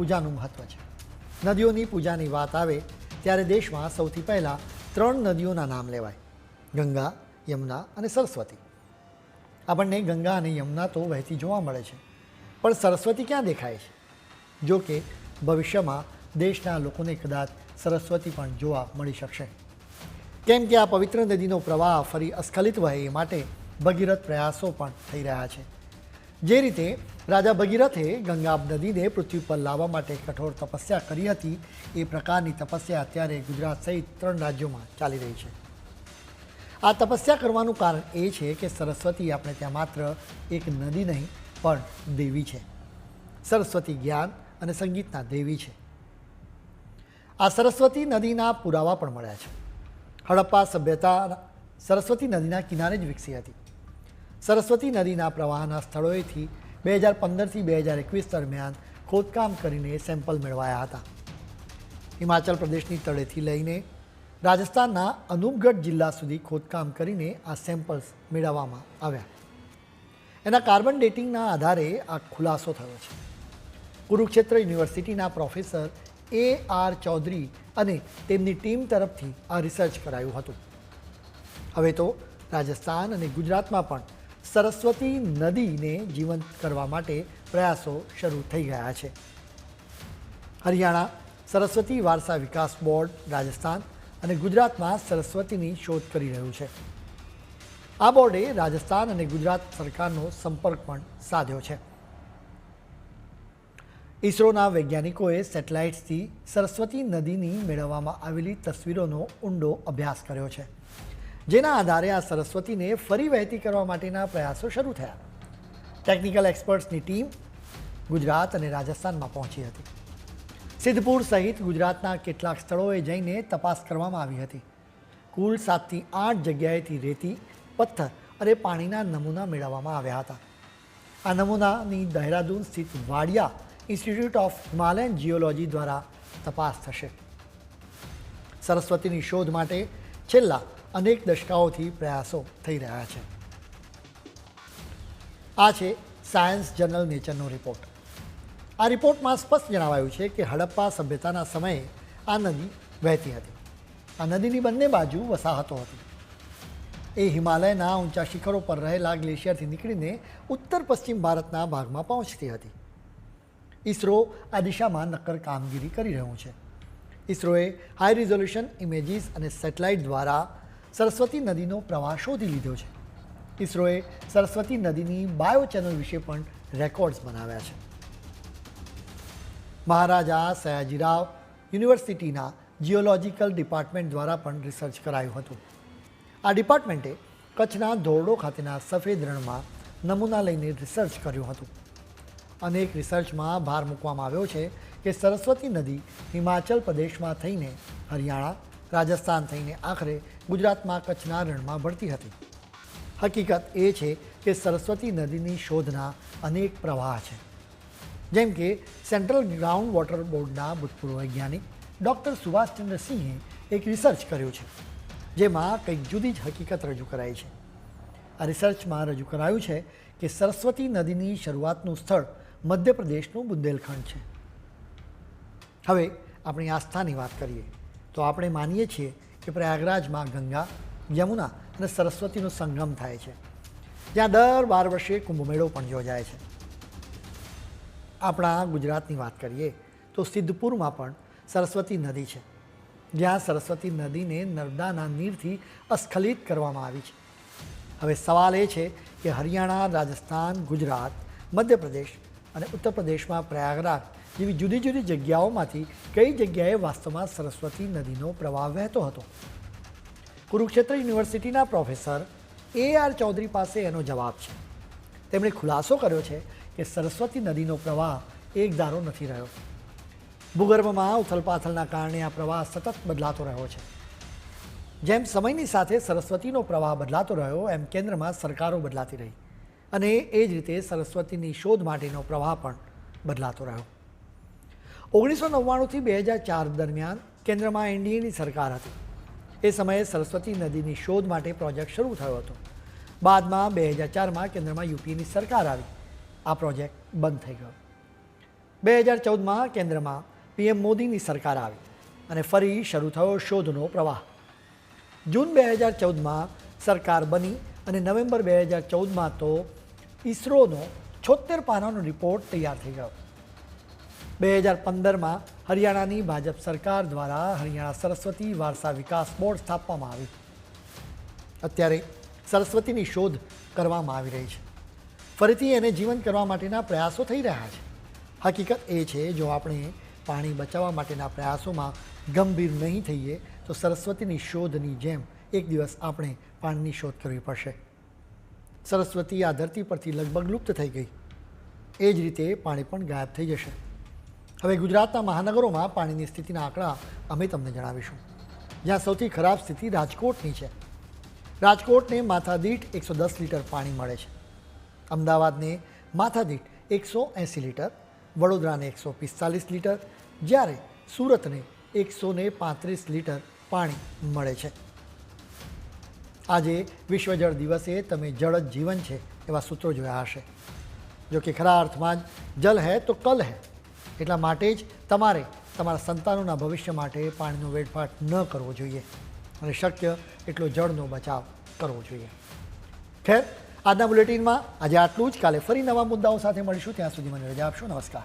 પૂજાનું મહત્ત્વ છે. નદીઓની પૂજાની વાત આવે ત્યારે દેશમાં સૌથી પહેલાં ત્રણ નદીઓના નામ લેવાય. ગંગા, યમુના અને સરસ્વતી. આપણને ગંગા અને યમુના તો વહેતી જોવા મળે છે, પણ સરસ્વતી ક્યાં દેખાય છે? જો કે ભવિષ્યમાં દેશના લોકોને કદાચ સરસ્વતી પણ જોવા મળી શકશે. કેમ કે આ પવિત્ર નદીનો પ્રવાહ ફરી અસ્ખલિત વહે એ માટે ભગીરથ પ્રયાસો પણ થઈ રહ્યા છે. જે રીતે રાજા ભગીરથે ગંગા નદીને પૃથ્વી પર લાવવા માટે કઠોર તપસ્યા કરી હતી, એ પ્રકારની તપસ્યા અત્યારે ગુજરાત સહિત ત્રણ રાજ્યોમાં ચાલી રહી છે. આ તપસ્યા કરવાનું કારણ એ છે કે સરસ્વતી આપણે ત્યાં માત્ર એક નદી નહીં, પણ દેવી છે. સરસ્વતી જ્ઞાન અને સંગીતના દેવી છે. આ સરસ્વતી નદીના પુરાવા પણ મળ્યા છે. હડપ્પા સભ્યતા સરસ્વતી નદીના કિનારે જ વિકસી હતી. સરસ્વતી નદીના પ્રવાહના સ્થળોએથી બે હજાર પંદરથી બે હજાર એકવીસ દરમિયાન ખોદકામ કરીને સેમ્પલ મેળવાયા હતા. હિમાચલ પ્રદેશની તળેથી લઈને રાજસ્થાનના અનુપગઢ જિલ્લા સુધી ખોદકામ કરીને આ સેમ્પલ્સ મેળવવામાં આવ્યા. એના કાર્બન ડેટિંગના આધારે આ ખુલાસો થયો છે. કુરુક્ષેત્ર યુનિવર્સિટીના પ્રોફેસર એ આર ચૌધરી અને તેમની ટીમ તરફથી આ રિસર્ચ કરાયું હતું. હવે તો રાજસ્થાન અને ગુજરાતમાં પણ સરસ્વતી નદીને જીવંત કરવા માટે પ્રયાસો શરૂ થઈ ગયા છે. હરિયાણા સરસ્વતી વારસા વિકાસ બોર્ડ, રાજસ્થાન અને ગુજરાતમાં સરસ્વતીની શોધ કરી રહ્યું છે. આ બોર્ડે રાજસ્થાન અને ગુજરાત સરકારનો સંપર્ક પણ સાધ્યો છે. ઇસરોના વૈજ્ઞાનિકોએ સેટેલાઇટ્સથી સરસ્વતી નદીની મેળવવામાં આવેલી તસવીરોનો ઊંડો અભ્યાસ કર્યો છે. જેના આધારે આ સરસ્વતીને ફરી વહેતી કરવા માટેના પ્રયાસો શરૂ થયા. ટેકનિકલ એક્સપર્ટ્સની ટીમ ગુજરાત અને રાજસ્થાનમાં પહોંચી હતી. સિદ્ધપુર સહિત ગુજરાતના કેટલાક સ્થળોએ જઈને તપાસ કરવામાં આવી હતી. કુલ સાતથી આઠ જગ્યાએથી રેતી, પથ્થર અને પાણીના નમૂના મેળવવામાં આવ્યા હતા. આ નમૂનાની દહેરાદૂન સ્થિત Wadia institute of Himalayan geology દ્વારા તપાસ થશે. સરસ્વતીની શોધ માટે છેલ્લા અનેક દશકાઓથી પ્રયાસો થઈ રહ્યા છે. આ છે સાયન્સ જર્નલ નેચરનો રિપોર્ટ. આ રિપોર્ટમાં સ્પષ્ટ જણાવાયું છે કે હડપ્પા સભ્યતાના સમયે આ નદી વહેતી હતી. આ નદીની બંને બાજુ વસાહતો હતી. એ હિમાલયના ઊંચા શિખરો પર રહેલા ગ્લેશિયરથી નીકળીને ઉત્તર પશ્ચિમ ભારતના ભાગમાં પહોંચતી હતી. ઇસરો આ દિશામાં નક્કર કામગીરી કરી રહ્યું છે. ઇસરોએ હાઈ રિઝોલ્યુશન ઇમેજીસ અને સેટેલાઇટ દ્વારા સરસ્વતી નદીનો પ્રવાહ શોધી લીધો છે. ઇસરોએ સરસ્વતી નદીની બાયો ચેનલ વિશે પણ રેકોર્ડ્સ બનાવ્યા છે. મહારાજા સયાજીરાવ યુનિવર્સિટીના જીઓલોજીકલ ડિપાર્ટમેન્ટ દ્વારા પણ રિસર્ચ કરાયું હતું. આ ડિપાર્ટમેન્ટે કચ્છના ધોરડો ખાતેના સફેદ રણમાં નમૂના લઈને રિસર્ચ કર્યું હતું. અનેક રિસર્ચમાં ભાર મૂકવામાં આવ્યો છે કે સરસ્વતી નદી હિમાચલ પ્રદેશમાં થઈને હરિયાણા રાજસ્થાન થઈને આખરે ગુજરાતમાં કચ્છના રણમાં ભળતી હતી. હકીકત એ છે કે સરસ્વતી નદીની શોધના અનેક પ્રવાહ છે. જેમ કે સેન્ટ્રલ ગ્રાઉન્ડ વોટર બોર્ડના ભૂતપૂર્વ વૈજ્ઞાનિક ડૉક્ટર સુભાષચંદ્ર સિંહે એક રિસર્ચ કર્યું છે, જેમાં કંઈક જુદી જ હકીકત રજૂ કરાઈ છે. આ રિસર્ચમાં રજૂ કરાયું છે કે સરસ્વતી નદીની શરૂઆતનું સ્થળ મધ્યપ્રદેશનું બુંદેલખંડ છે. હવે આપણી આસ્થાની વાત કરીએ. તો આપણે માનીએ છીએ કે પ્રયાગરાજમાં ગંગા, યમુના અને સરસ્વતીનો સંગમ થાય છે. જ્યાં દર બાર વર્ષે કુંભમેળો પણ યોજાય છે. આપણા ગુજરાતની વાત કરીએ તો સિદ્ધપુરમાં પણ સરસ્વતી નદી છે. જ્યાં સરસ્વતી નદીને નર્મદાના નીરથી અસ્ખલિત કરવામાં આવી છે. હવે સવાલ એ છે કે હરિયાણા, રાજસ્થાન, ગુજરાત, મધ્યપ્રદેશ અને ઉત્તર પ્રદેશમાં પ્રયાગરાજ જેવી જુદી જુદી જગ્યાઓમાંથી કઈ જગ્યાએ વાસ્તવમાં સરસ્વતી નદીનો પ્રવાહ વહેતો હતો? કુરુક્ષેત્ર યુનિવર્સિટીના પ્રોફેસર એ આર ચૌધરી પાસે એનો જવાબ છે. તેમણે ખુલાસો કર્યો છે કે સરસ્વતી નદીનો પ્રવાહ એક ધારો નથી રહ્યો. ભૂગર્ભમાં ઉથલપાથલના કારણે આ પ્રવાહ સતત બદલાતો રહ્યો છે. જેમ સમયની સાથે સરસ્વતીનો પ્રવાહ બદલાતો રહ્યો, એમ કેન્દ્રમાં સરકારો બદલાતી રહી. અને એ જ રીતે સરસ્વતીની શોધ માટેનો પ્રવાહ પણ બદલાતો રહ્યો. ઓગણીસો નવ્વાણુંથી બે હજાર ચાર દરમિયાન કેન્દ્રમાં એનડીએની સરકાર હતી. એ સમયે સરસ્વતી નદીની શોધ માટે પ્રોજેક્ટ શરૂ થયો હતો. બાદમાં બે હજાર ચારમાં કેન્દ્રમાં યુપીની સરકાર આવી. આ પ્રોજેક્ટ બંધ થઈ ગયો. બે હજાર ચૌદમાં કેન્દ્રમાં પીએમ મોદીની સરકાર આવી અને ફરી શરૂ થયો શોધનો પ્રવાહ. જૂન બે હજાર ચૌદમાં સરકાર બની અને નવેમ્બર બે હજાર ચૌદમાં તો ઈસરોનો છોતેર પાનાનો રિપોર્ટ તૈયાર થઈ ગયો. બે હજાર પંદરમાં હરિયાણાની ભાજપ સરકાર દ્વારા હરિયાણા સરસ્વતી વારસા વિકાસ બોર્ડ સ્થાપવામાં આવ્યું અત્યારે સરસ્વતીની શોધ કરવામાં આવી રહી છે. ફરીથી એને જીવંત કરવા માટેના પ્રયાસો થઈ રહ્યા છે. હકીકત એ છે, જો આપણે પાણી બચાવવા માટેના પ્રયાસોમાં ગંભીર નહીં થઈએ, તો સરસ્વતીની શોધની જેમ એક દિવસ આપણે પાણીની શોધ કરવી પડશે. સરસ્વતી આ ધરતી પરથી લગભગ લુપ્ત થઈ ગઈ. એ જ રીતે પાણી પણ ગાયબ થઈ જશે. હવે ગુજરાતના મહાનગરોમાં પાણીની સ્થિતિના આંકડા અમે તમને જણાવીશું. જ્યાં સૌથી ખરાબ સ્થિતિ રાજકોટની છે. રાજકોટને માથાદીઠ એકસો દસ લીટર પાણી મળે છે. અમદાવાદને માથાદીઠ એકસો એંસી લીટર, વડોદરાને એકસો પિસ્તાલીસ લીટર, જ્યારે સુરતને એકસો પાંત્રીસ લીટર પાણી મળે છે. આજે વિશ્વ જળ દિવસે તમે જળ જ જીવન છે એવા સૂત્રો જોયા હશે. જો કે ખરા અર્થમાં જ જલ હૈ તો કલ હૈ. એટલા માટે જ તમારે તમારા સંતાનોના ભવિષ્ય માટે પાણીનો વેડફાટ ન કરવો જોઈએ અને શક્ય એટલો જળનો બચાવ કરવો જોઈએ. ખેર, આજના બુલેટિનમાં આજે આટલું જ. કાલે ફરી નવા મુદ્દાઓ સાથે મળીશું. ત્યાં સુધી મને રજા આપશો. નમસ્કાર.